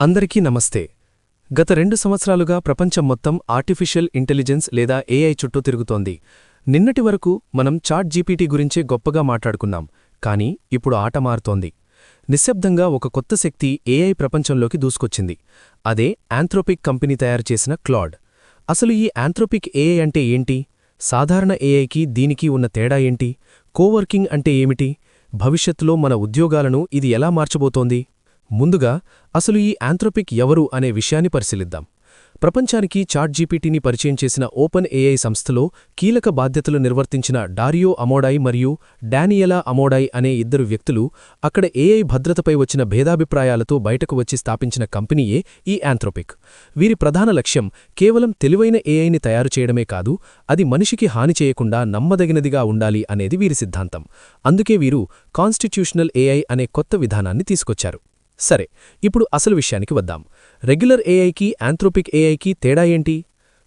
అందరికీ నమస్తే. గత రెండు సంవత్సరాలుగా ప్రపంచం మొత్తం ఆర్టిఫిషియల్ ఇంటెలిజెన్స్ లేదా ఏఐ చుట్టూ తిరుగుతోంది. నిన్నటి వరకు మనం చాట్ జీపీటీ గురించే గొప్పగా మాట్లాడుకున్నాం కానీ ఇప్పుడు ఆట మారుతోంది. నిశ్శబ్దంగా ఒక కొత్త శక్తి ఏఐ ప్రపంచంలోకి దూసుకొచ్చింది. అదే ఆంథ్రోపిక్ కంపెనీ తయారు చేసిన క్లాడ్. అసలు ఈ ఆంథ్రోపిక్ ఏఐ అంటే ఏంటి? సాధారణ ఏఐకి దీనికి ఉన్న తేడా ఏంటి? కోవర్కింగ్ అంటే ఏమిటి? భవిష్యత్తులో మన ఉద్యోగాలను ఇది ఎలా మార్చబోతోంది? ముందుగా అసలు ఈ ఆంథ్రోపిక్ ఎవరు అనే విషయాన్ని పరిశీలిద్దాం. ప్రపంచానికి చాట్ జీపీటీని పరిచయం చేసిన ఓపెన్ ఏఐ సంస్థలో కీలక బాధ్యతలు నిర్వర్తించిన డారియో అమోడాయ్ మరియు డానియలా అమోడాయ్ అనే ఇద్దరు వ్యక్తులు అక్కడ ఏఐ భద్రతపై వచ్చిన భేదాభిప్రాయాలతో బయటకు వచ్చి స్థాపించిన కంపెనీయే ఈ ఆంథ్రోపిక్. వీరి ప్రధాన లక్ష్యం కేవలం తెలివైన ఏఐని తయారు చేయడమే కాదు అది మనిషికి హాని చేయకుండా నమ్మదగినదిగా ఉండాలి అనేది వీరి సిద్ధాంతం. అందుకే వీరు కాన్స్టిట్యూషనల్ ఏఐ అనే కొత్త విధానాన్ని తీసుకొచ్చారు. సరే ఇప్పుడు అసలు విషయానికి వద్దాం. రెగ్యులర్ ఏఐకి ఆంథ్రోపిక్ ఏఐకి తేడా ఏంటి?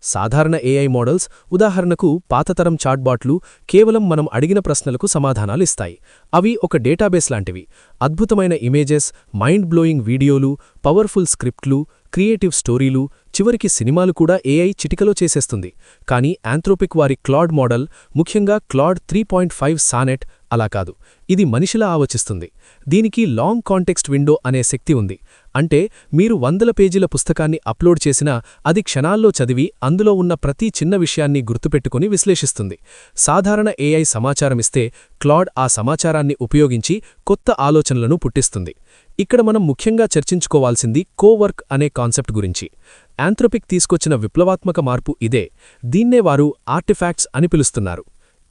సాధారణ ఏఐ మోడల్స్ ఉదాహరణకు పాతతరం చాట్బాట్లు కేవలం మనం అడిగిన ప్రశ్నలకు సమాధానాలు ఇస్తాయి. అవి ఒక డేటాబేస్ లాంటివి. అద్భుతమైన ఇమేజెస్ మైండ్ బ్లోయింగ్ వీడియోలు పవర్ఫుల్ స్క్రిప్ట్లు క్రియేటివ్ స్టోరీలు చివరికి సినిమాలు కూడా ఏఐ చిటికలో చేసేస్తుంది. కానీ ఆంథ్రోపిక్ వారి క్లాడ్ మోడల్ ముఖ్యంగా Claude three point five Sonnet అలా కాదు. ఇది మనిషిలా ఆలోచిస్తుంది. దీనికి లాంగ్ కాంటెక్స్ట్ విండో అనే శక్తి ఉంది. అంటే మీరు వందల పేజీల పుస్తకాన్ని అప్లోడ్ చేసినా అది క్షణాల్లో చదివి అందులో ఉన్న ప్రతి చిన్న విషయాన్ని గుర్తుపెట్టుకుని విశ్లేషిస్తుంది. సాధారణ ఏఐ సమాచారమిస్తే క్లాడ్ ఆ సమాచారాన్ని ఉపయోగించి కొత్త ఆలోచనలను పుట్టిస్తుంది. ఇక్కడ మనం ముఖ్యంగా చర్చించుకోవాల్సింది కోవర్క్ అనే కాన్సెప్ట్ గురించి. ఆంథ్రోపిక్ తీసుకొచ్చిన విప్లవాత్మక మార్పు ఇదే. దీన్నే వారు ఆర్టిఫాక్ట్స్ అని పిలుస్తున్నారు.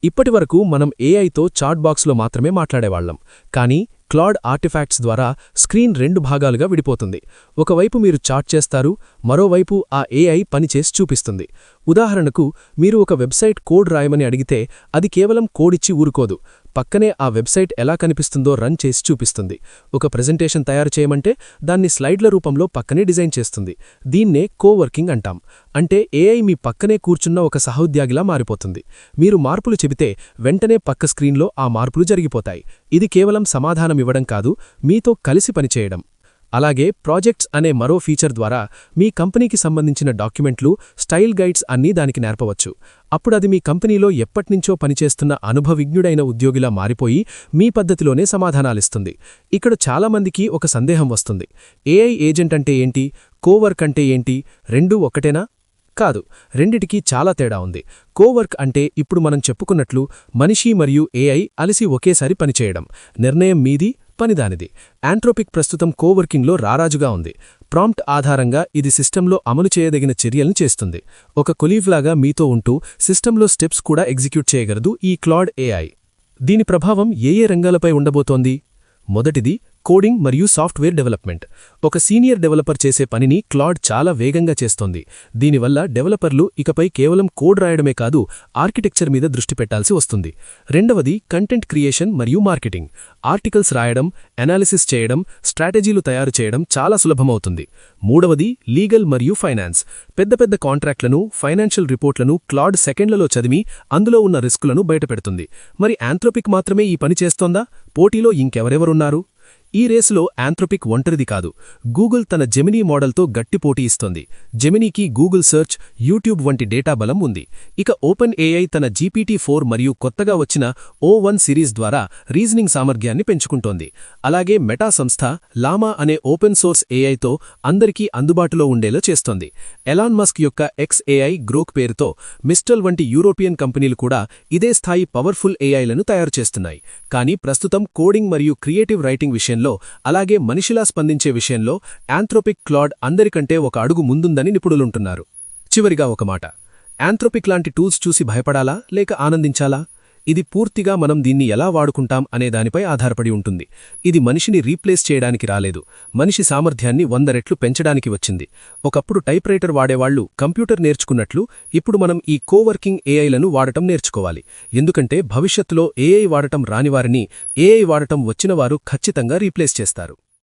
ఇప్పటివరకు మనం ఏఐతో చాట్ బాక్స్లో మాత్రమే మాట్లాడేవాళ్ళం కానీ క్లాడ్ ఆర్టిఫాక్ట్స్ ద్వారా స్క్రీన్ రెండు భాగాలుగా విడిపోతుంది. ఒకవైపు మీరు చాట్ చేస్తారు మరోవైపు ఆ ఏఐ పనిచేసి చూపిస్తుంది. ఉదాహరణకు మీరు ఒక వెబ్సైట్ కోడ్ రాయమని అడిగితే అది కేవలం కోడిచ్చి ఊరుకోదు. పక్కనే ఆ వెబ్సైట్ ఎలా కనిపిస్తుందో రన్ చేసి చూపిస్తుంది. ఒక ప్రెజెంటేషన్ తయారు చేయమంటే దాన్ని స్లైడ్ల రూపంలో పక్కనే డిజైన్ చేస్తుంది. దీన్నే కోవర్కింగ్ అంటాం. అంటే ఏఐ మీ పక్కనే కూర్చున్న ఒక సహోద్యోగిలా మారిపోతుంది. మీరు మార్పులు చెబితే వెంటనే పక్క స్క్రీన్లో ఆ మార్పులు జరిగిపోతాయి. ఇది కేవలం సమాధానమివ్వడం కాదు మీతో కలిసి పనిచేయడం. అలాగే ప్రాజెక్ట్స్ అనే మరో ఫీచర్ ద్వారా మీ కంపెనీకి సంబంధించిన డాక్యుమెంట్లు స్టైల్ గైడ్స్ అన్నీ దానికి నేర్పవచ్చు. అప్పుడది మీ కంపెనీలో ఎప్పట్నుంచో పనిచేస్తున్న అనుభవిజ్ఞుడైన ఉద్యోగిలా మారిపోయి మీ పద్ధతిలోనే సమాధానాలిస్తుంది. ఇక్కడ చాలామందికి ఒక సందేహం వస్తుంది. ఏఐ ఏజెంట్ అంటే ఏంటి? కోవర్క్ అంటే ఏంటి? రెండూ ఒకటేనా? కాదు రెండిటికీ చాలా తేడా ఉంది. కోవర్క్ అంటే ఇప్పుడు మనం చెప్పుకున్నట్లు మనిషి మరియు ఏఐ అలిసి ఒకేసారి పనిచేయడం. నిర్ణయం మీది పనిదానిది. ఆంట్రోపిక్ ప్రస్తుతం కోవర్కింగ్లో రారాజుగా ఉంది. ప్రాంప్ట్ ఆధారంగా ఇది సిస్టంలో అమలు చేయదగిన చర్యలను చేస్తుంది. ఒక కొలీవ్లాగా మీతో ఉంటూ సిస్టంలో స్టెప్స్ కూడా ఎగ్జిక్యూట్ చేయగలదు ఈ క్లాడ్ ఏఐ. దీని ప్రభావం ఏ ఏ రంగాలపై ఉండబోతోంది? మొదటిది కోడింగ్ మరియు సాఫ్ట్వేర్ డెవలప్మెంట్. ఒక సీనియర్ డెవలపర్ చేసే పనిని క్లాడ్ చాలా వేగంగా చేస్తోంది. దీనివల్ల డెవలపర్లు ఇకపై కేవలం కోడ్ రాయడమే కాదు ఆర్కిటెక్చర్ మీద దృష్టి పెట్టాల్సి వస్తుంది. రెండవది కంటెంట్ క్రియేషన్ మరియు మార్కెటింగ్. ఆర్టికల్స్ రాయడం అనాలిసిస్ చేయడం స్ట్రాటజీలు తయారు చేయడం చాలా సులభమవుతుంది. మూడవది లీగల్ మరియు ఫైనాన్స్. పెద్ద పెద్ద కాంట్రాక్ట్లను ఫైనాన్షియల్ రిపోర్ట్లను క్లాడ్ సెకండ్లలో చదివి అందులో ఉన్న రిస్కులను బయటపెడుతుంది. మరి ఆంథ్రోపిక్ మాత్రమే ఈ పని చేస్తోందా? పోటీలో ఇంకెవరెవరున్నారు? ఈ రేసులో ఆంథ్రోపిక్ ఒంటరిది కాదు. గూగుల్ తన జెమినీ మోడల్తో గట్టి పోటీ ఇస్తోంది. జెమినీకి గూగుల్ సెర్చ్ యూట్యూబ్ వంటి డేటా బలం ఉంది. ఇక ఓపెన్ ఏఐ తన జీపీటీ ఫోర్ మరియు కొత్తగా వచ్చిన ఓ వన్ సిరీస్ ద్వారా రీజనింగ్ సామర్థ్యాన్ని పెంచుకుంటోంది. అలాగే మెటా సంస్థ లామా అనే ఓపెన్ సోర్స్ ఏఐతో అందరికీ అందుబాటులో ఉండేలా చేస్తోంది. ఎలాన్ మస్క్ యొక్క ఎక్స్ ఏఐ గ్రోక్ పేరుతో మిస్టల్ వంటి యూరోపియన్ కంపెనీలు కూడా ఇదే స్థాయి పవర్ఫుల్ ఏఐలను తయారు చేస్తున్నాయి. కానీ ప్రస్తుతం కోడింగ్ మరియు క్రియేటివ్ రైటింగ్ విషయంలో అలాగే మనిషిలా స్పందించే విషయంలో ఆంథ్రోపిక్ క్లాడ్ అందరికంటే ఒక అడుగు ముందుందని నిపుణులుంటున్నారు. చివరిగా ఒక మాట. ఆంథ్రోపిక్ లాంటి టూల్స్ చూసి భయపడాలా లేక ఆనందించాలా? ఇది పూర్తిగా మనం దీన్ని ఎలా వాడుకుంటాం అనే దానిపై ఆధారపడి ఉంటుంది. ఇది మనిషిని రీప్లేస్ చేయడానికి రాలేదు. మనిషి సామర్థ్యాన్ని వంద రెట్లు పెంచడానికి వచ్చింది. ఒకప్పుడు టైప్రైటర్ వాడేవాళ్ళు కంప్యూటర్ నేర్చుకున్నట్లు ఇప్పుడు మనం ఈ కోవర్కింగ్ ఏఐలను వాడటం నేర్చుకోవాలి. ఎందుకంటే భవిష్యత్తులో ఏఐ వాడటం రానివారిని ఏఐ వాడటం వచ్చినవారు ఖచ్చితంగా రీప్లేస్ చేస్తారు.